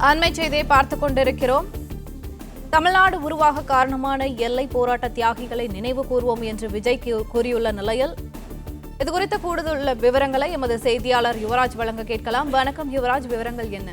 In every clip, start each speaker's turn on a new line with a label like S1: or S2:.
S1: அண்மை செய்தியை பார்த்துக் கொண்டிருக்கிறோம். தமிழ்நாடு உருவாக காரணமான எல்லை போராட்ட தியாகிகளை நினைவு கூறுவோம் என்று விஜய் கூறியுள்ள நிலையில் இதுகுறித்து கூடுதல் விவரங்களை எமது செய்தியாளர் யுவராஜ் வழங்க கேட்கலாம். வணக்கம் யுவராஜ் விவரங்கள் என்ன?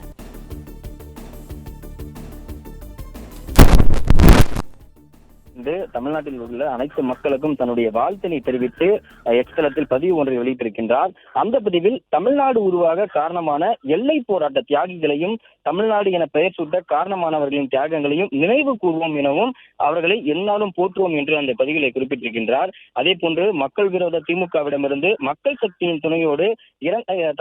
S2: வந்து தமிழ்நாட்டில் உள்ள அனைத்து மக்களுக்கும் தன்னுடைய வாழ்த்தினை தெரிவித்து அஹ், எக்ஸ் தளத்தில் பதிவு ஒன்றை வெளியிட்டிருக்கின்றார். அந்த பதிவில் தமிழ்நாடு உருவாக காரணமான எல்லை போராட்ட தியாகிகளையும் தமிழ்நாடு என பெயர் சூட்ட காரணமானவர்களின் தியாகங்களையும் நினைவு கூறுவோம் எனவும் அவர்களை எந்நாளும் போற்றுவோம் என்று அந்த பதிவிலே குறிப்பிட்டிருக்கின்றார். அதே போன்று மக்கள் விரோத திமுகவிடமிருந்து மக்கள் சக்தியின் துணையோடு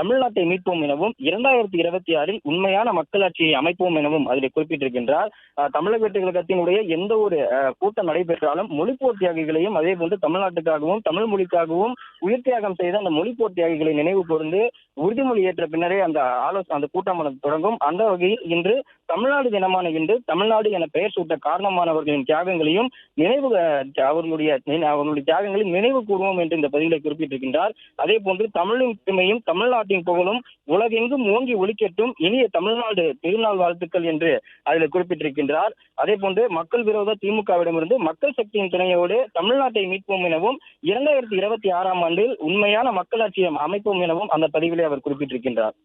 S2: தமிழ்நாட்டை மீட்போம் எனவும் இரண்டாயிரத்தி இருபத்தி ஆறில் உண்மையான மக்களாட்சியை அமைப்போம் எனவும் அதில் குறிப்பிட்டிருக்கின்றார். தமிழக வெற்றி கழகத்தினுடைய எந்த ஒரு கூட்டம் நடைபெற்றாலும் மொழிப்போர் தியாகிகளையும் அதே போன்று தமிழ்நாட்டுக்காகவும் தமிழ் மொழிக்காகவும் உயிர் தியாகம் செய்த அந்த மொழிப்போர் தியாகிகளை நினைவு கூர்ந்து உறுதிமொழி ஏற்ற பின்னரே அந்த ஆலோசனை அந்த கூட்டமானது தொடங்கும். அந்த வகையில் இன்று தமிழ்நாடு தினமான இன்று தமிழ்நாடு என பெயர் சூட்ட காரணமானவர்களின் தியாகங்களையும் நினைவு அவர்களுடைய அவர்களுடைய தியாகங்களையும் நினைவு கூறுவோம் என்று இந்த பதிவில் குறிப்பிட்டிருக்கின்றார். அதே போன்று தமிழின் பெருமையும் தமிழ்நாட்டின் புகழும் உலகெங்கும் ஓங்கி ஒழிக்கட்டும் இனிய தமிழ்நாடு திருநாள் வாழ்த்துக்கள் என்று அதில் குறிப்பிட்டிருக்கின்றார். அதே போன்று மக்கள் விரோத திமுகவிடமிருந்து மக்கள் சக்தியின் துணையோடு தமிழ்நாட்டை மீட்போம் எனவும் இரண்டாயிரத்தி இருபத்தி ஆறாம் ஆண்டில் உண்மையான மக்களாட்சியை அமைப்போம் எனவும் அந்த பதிவிலே அவர் குறிப்பிட்டிருக்கின்றார்.